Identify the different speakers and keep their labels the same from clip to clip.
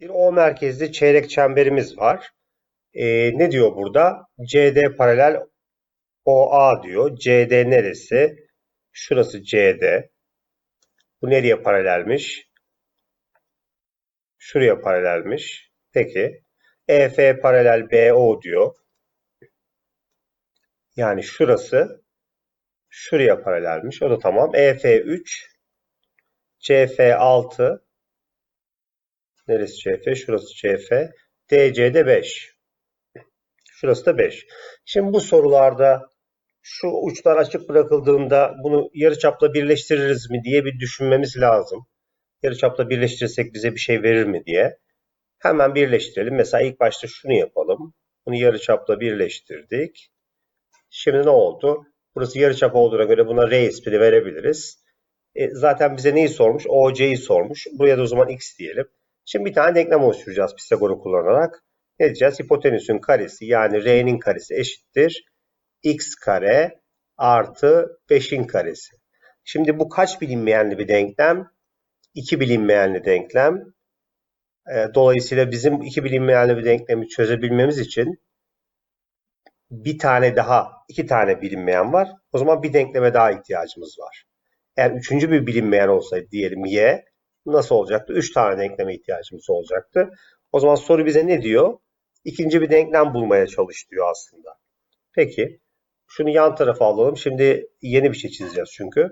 Speaker 1: Bir O merkezli çeyrek çemberimiz var. Ee, ne diyor burada? CD paralel OA diyor. CD neresi? Şurası CD. Bu nereye paralelmiş? Şuraya paralelmiş. Peki. EF paralel BO diyor. Yani şurası şuraya paralelmiş. O da tamam. EF3 CF6 neresi CF? Şurası CF. DC'de 5. Şurası da 5. Şimdi bu sorularda şu uçlar açık bırakıldığında bunu yarıçapla birleştiririz mi diye bir düşünmemiz lazım. Yarıçapla birleştirirsek bize bir şey verir mi diye. Hemen birleştirelim. Mesela ilk başta şunu yapalım. Bunu yarıçapla birleştirdik. Şimdi ne oldu? Burası yarıçap olduğuna göre buna R ismini verebiliriz. E, zaten bize neyi sormuş? OC'yi sormuş. Buraya da o zaman X diyelim. Şimdi bir tane denklem oluşturacağız Pisagor'u kullanarak. Ne diyeceğiz? Hipotenüsün karesi yani R'nin karesi eşittir. X kare artı 5'in karesi. Şimdi bu kaç bilinmeyenli bir denklem? 2 bilinmeyenli denklem. E, dolayısıyla bizim iki bilinmeyenli bir denklemi çözebilmemiz için bir tane daha, iki tane bilinmeyen var. O zaman bir denkleme daha ihtiyacımız var. Eğer üçüncü bir bilinmeyen olsaydı diyelim y nasıl olacaktı? Üç tane denkleme ihtiyacımız olacaktı. O zaman soru bize ne diyor? İkinci bir denklem bulmaya çalış diyor aslında. Peki. Şunu yan tarafa alalım. Şimdi yeni bir şey çizeceğiz çünkü.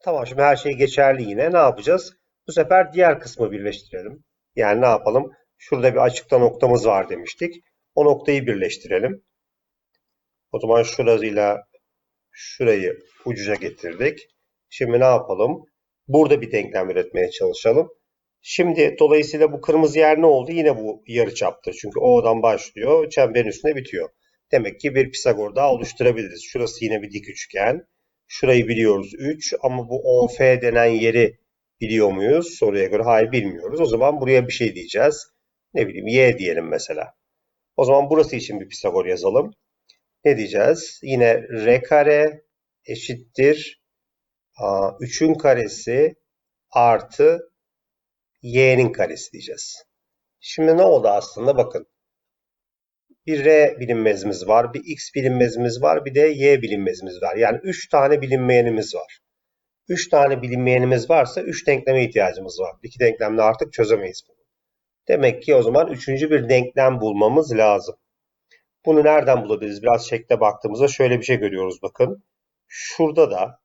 Speaker 1: Tamam şimdi her şey geçerli yine. Ne yapacağız? Bu sefer diğer kısmı birleştirelim. Yani ne yapalım? Şurada bir açıkta noktamız var demiştik. O noktayı birleştirelim. O zaman şurasıyla şurayı ucuca getirdik. Şimdi ne yapalım? Burada bir denklem üretmeye çalışalım. Şimdi dolayısıyla bu kırmızı yer ne oldu? Yine bu yarıçaptır. Çünkü O'dan başlıyor, çemberin üstüne bitiyor. Demek ki bir Pisagor daha oluşturabiliriz. Şurası yine bir dik üçgen. Şurayı biliyoruz 3 ama bu OF denen yeri biliyor muyuz? Soruya göre hayır bilmiyoruz. O zaman buraya bir şey diyeceğiz. Ne bileyim Y diyelim mesela. O zaman burası için bir Pisagor yazalım. Ne diyeceğiz? Yine R kare eşittir 3'ün karesi artı y'nin karesi diyeceğiz. Şimdi ne oldu aslında bakın. Bir r bilinmezimiz var, bir x bilinmezimiz var, bir de y bilinmezimiz var. Yani 3 tane bilinmeyenimiz var. 3 tane bilinmeyenimiz varsa 3 denkleme ihtiyacımız var. 2 denklemle artık çözemeyiz bunu. Demek ki o zaman üçüncü bir denklem bulmamız lazım. Bunu nereden bulabiliriz? Biraz şekle baktığımızda şöyle bir şey görüyoruz bakın. Şurada da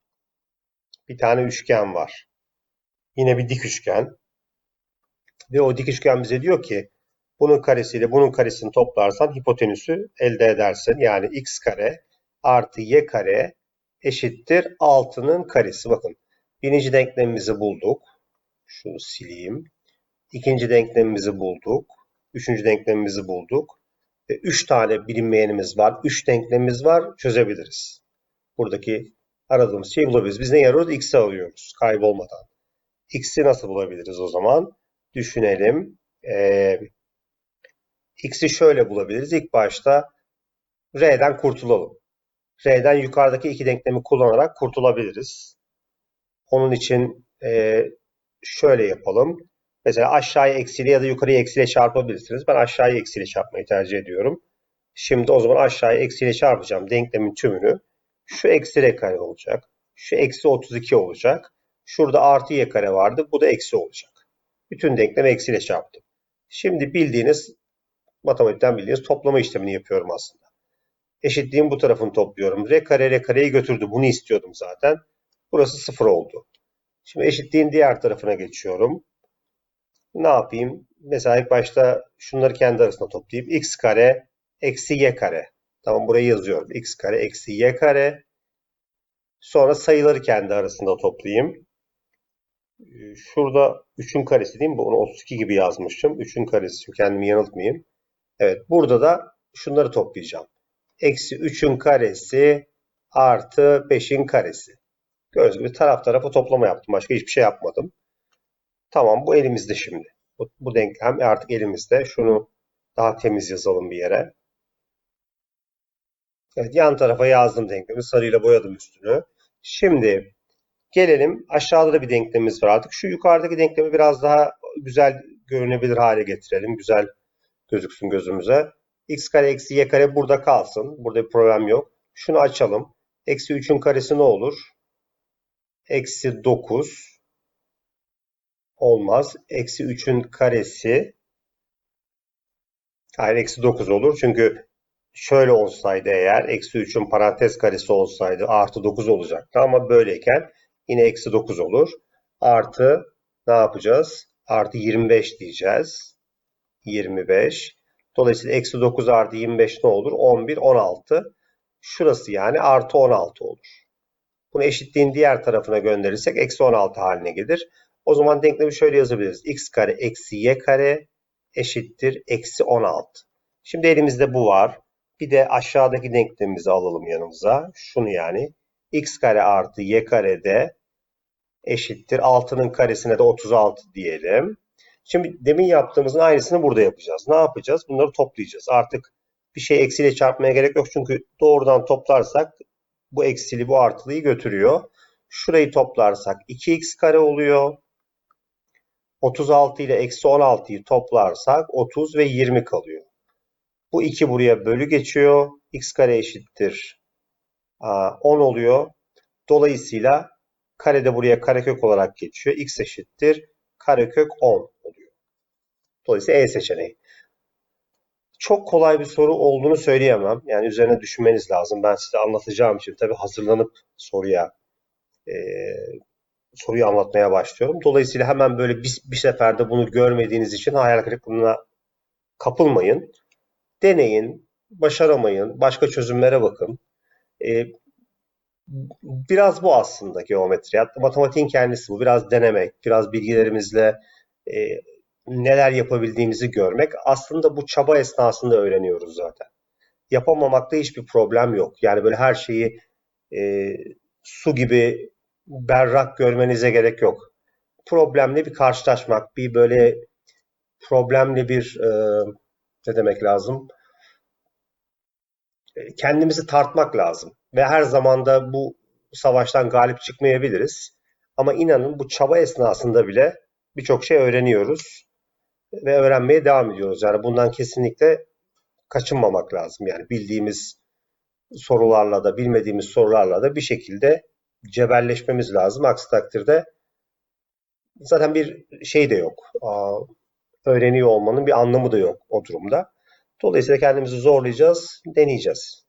Speaker 1: bir tane üçgen var. Yine bir dik üçgen. Ve o dik üçgen bize diyor ki bunun karesiyle bunun karesini toplarsan hipotenüsü elde edersin. Yani x kare artı y kare eşittir 6'nın karesi. Bakın birinci denklemimizi bulduk. Şunu sileyim. İkinci denklemimizi bulduk. Üçüncü denklemimizi bulduk. Ve üç tane bilinmeyenimiz var. Üç denklemimiz var. Çözebiliriz. Buradaki aradığımız şeyi bulabiliriz. Biz ne arıyoruz? X'i arıyoruz. Kaybolmadan. X'i nasıl bulabiliriz o zaman? Düşünelim. Ee, X'i şöyle bulabiliriz. İlk başta R'den kurtulalım. R'den yukarıdaki iki denklemi kullanarak kurtulabiliriz. Onun için e, şöyle yapalım. Mesela aşağıya eksiyle ya da yukarıya eksiyle çarpabilirsiniz. Ben aşağıya eksiyle çarpmayı tercih ediyorum. Şimdi o zaman aşağıya eksiyle çarpacağım denklemin tümünü. Şu eksi r kare olacak. Şu eksi 32 olacak. Şurada artı y kare vardı. Bu da eksi olacak. Bütün denklemi eksiyle çarptım. Şimdi bildiğiniz matematikten bildiğiniz toplama işlemini yapıyorum aslında. Eşitliğin bu tarafını topluyorum. R kare R kareyi götürdü. Bunu istiyordum zaten. Burası sıfır oldu. Şimdi eşitliğin diğer tarafına geçiyorum. Ne yapayım? Mesela ilk başta şunları kendi arasında toplayayım. x kare eksi y kare. Tamam burayı yazıyorum. x kare eksi y kare. Sonra sayıları kendi arasında toplayayım. Şurada 3'ün karesi değil mi? Bunu 32 gibi yazmışım. 3'ün karesi. Kendimi yanıltmayayım. Evet. Burada da şunları toplayacağım. Eksi 3'ün karesi artı 5'in karesi. Gördüğünüz gibi taraf tarafa toplama yaptım. Başka hiçbir şey yapmadım. Tamam bu elimizde şimdi. Bu, bu denklem artık elimizde. Şunu daha temiz yazalım bir yere. Evet yan tarafa yazdım denklemi. Sarıyla boyadım üstünü. Şimdi gelelim aşağıda da bir denklemimiz var artık. Şu yukarıdaki denklemi biraz daha güzel görünebilir hale getirelim. Güzel gözüksün gözümüze. x kare eksi y kare burada kalsın. Burada bir problem yok. Şunu açalım. Eksi 3'ün karesi ne olur? Eksi 9 olmaz. Eksi 3'ün karesi hayır eksi 9 olur. Çünkü şöyle olsaydı eğer eksi 3'ün parantez karesi olsaydı artı 9 olacaktı. Ama böyleyken yine eksi 9 olur. Artı ne yapacağız? Artı 25 diyeceğiz. 25. Dolayısıyla eksi 9 artı 25 ne olur? 11, 16. Şurası yani artı 16 olur. Bunu eşitliğin diğer tarafına gönderirsek eksi 16 haline gelir. O zaman denklemi şöyle yazabiliriz. x kare eksi y kare eşittir eksi 16. Şimdi elimizde bu var. Bir de aşağıdaki denklemimizi alalım yanımıza. Şunu yani. x kare artı y kare de eşittir. 6'nın karesine de 36 diyelim. Şimdi demin yaptığımızın aynısını burada yapacağız. Ne yapacağız? Bunları toplayacağız. Artık bir şey eksiyle çarpmaya gerek yok. Çünkü doğrudan toplarsak bu eksili bu artılıyı götürüyor. Şurayı toplarsak 2x kare oluyor. 36 ile eksi 16'yı toplarsak 30 ve 20 kalıyor. Bu 2 buraya bölü geçiyor. x kare eşittir 10 oluyor. Dolayısıyla kare de buraya karekök olarak geçiyor. x eşittir karekök 10 oluyor. Dolayısıyla E seçeneği. Çok kolay bir soru olduğunu söyleyemem. Yani üzerine düşünmeniz lazım. Ben size anlatacağım için tabii hazırlanıp soruya e, soruyu anlatmaya başlıyorum. Dolayısıyla hemen böyle bir, bir seferde bunu görmediğiniz için hayal kırıklığına kapılmayın. Deneyin, başaramayın, başka çözümlere bakın. E, biraz bu aslında geometri. Hatta matematiğin kendisi bu. Biraz denemek, biraz bilgilerimizle e, neler yapabildiğimizi görmek. Aslında bu çaba esnasında öğreniyoruz zaten. Yapamamakta hiçbir problem yok. Yani böyle her şeyi e, su gibi berrak görmenize gerek yok. Problemle bir karşılaşmak, bir böyle problemli bir e, ne demek lazım? E, kendimizi tartmak lazım. Ve her zaman da bu savaştan galip çıkmayabiliriz. Ama inanın bu çaba esnasında bile birçok şey öğreniyoruz ve öğrenmeye devam ediyoruz. Yani bundan kesinlikle kaçınmamak lazım. Yani bildiğimiz sorularla da bilmediğimiz sorularla da bir şekilde cebelleşmemiz lazım. Aksi takdirde zaten bir şey de yok. Öğreniyor olmanın bir anlamı da yok o durumda. Dolayısıyla kendimizi zorlayacağız, deneyeceğiz.